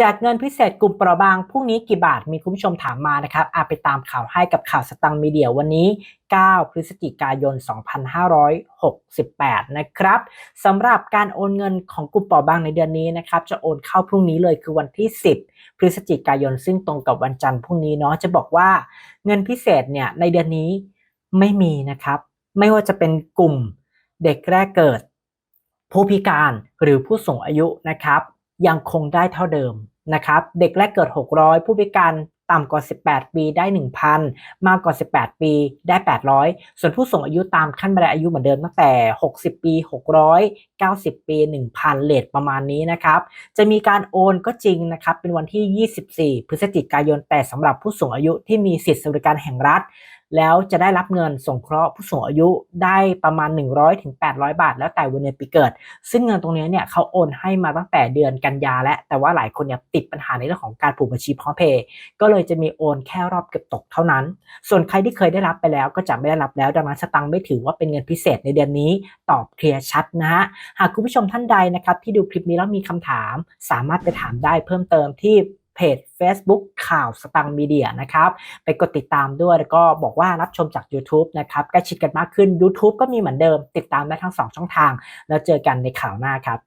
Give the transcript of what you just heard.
แจกเงินพิเศษกลุ่มเปราะบางพรุ่งนี้กี่บาทมีคุณผู้ชมถามมานะครับอาไปตามข่าวให้กับข่าวสตังค์มีเดียวันนี้ 9 พฤศจิกายน 2568 นะครับสำหรับการโอนเงินของกลุ่มเปราะบางในเดือนนี้นะครับจะโอนเข้าพรุ่งนี้เลยคือวันที่ 10 พฤศจิกายน ซึ่งตรงกับวันจันทร์พรุ่งนี้เนาะจะบอกว่าเงินพิเศษเนี่ยในเดือนนี้ไม่มีนะครับไม่ว่าจะเป็นกลุ่มเด็กแรกเกิด ผู้พิการหรือผู้สูงอายุนะครับ ยังคงได้เท่าเดิมนะครับ เด็กแรกเกิด 600 ผู้พิการต่ำกว่า 18 ปีได้ 1,000 มากกว่า 18 ปีได้ 800 ส่วนผู้สูงอายุตามขั้นบันไดอายุเหมือนเดิมตั้งแต่ 60 ปี 600 90 ปี 1,000 เลทประมาณนี้นะครับ จะมีการโอนก็จริงนะครับ เป็นวันที่ 24 พฤศจิกายน แต่สำหรับผู้สูงอายุที่มีสิทธิสวัสดิการแห่งรัฐ แล้วจะได้รับเงินสงเคราะห์ผู้สูงอายุได้ประมาณ 100-800ถึง800 บาท แล้วแต่วันเดือนปีเกิด ซึ่งเงินตรงนี้เนี่ยเขาโอนให้มาตั้งแต่เดือนกันยาแล้วแต่ว่าหลายคนเนี่ยติดปัญหาในเรื่องของการผูกบัญชีพร้อมเพย์ก็เลยจะมีโอนแค่รอบเก็บตกเท่านั้น ส่วนใครที่เคยได้รับไปแล้วก็จะไม่ได้รับแล้ว ดังนั้นสตังค์ไม่ถือว่าเป็นเงินพิเศษในเดือนนี้ ตอบเคลียร์ชัดนะฮะ หากคุณผู้ชมท่านใดนะครับที่ดูคลิปนี้แล้วมีคำถาม สามารถไปถามได้เพิ่มเติมที่ เพจ Facebook ข่าวสตังมีเดียนะครับไปกดติดตามด้วยแล้วก็บอกว่ารับชมจาก YouTube นะครับใกล้ชิดกันมากขึ้น YouTube ก็มีเหมือนเดิม ติดตามได้ทั้ง 2 ช่องทาง แล้วเจอกันในข่าวหน้าครับ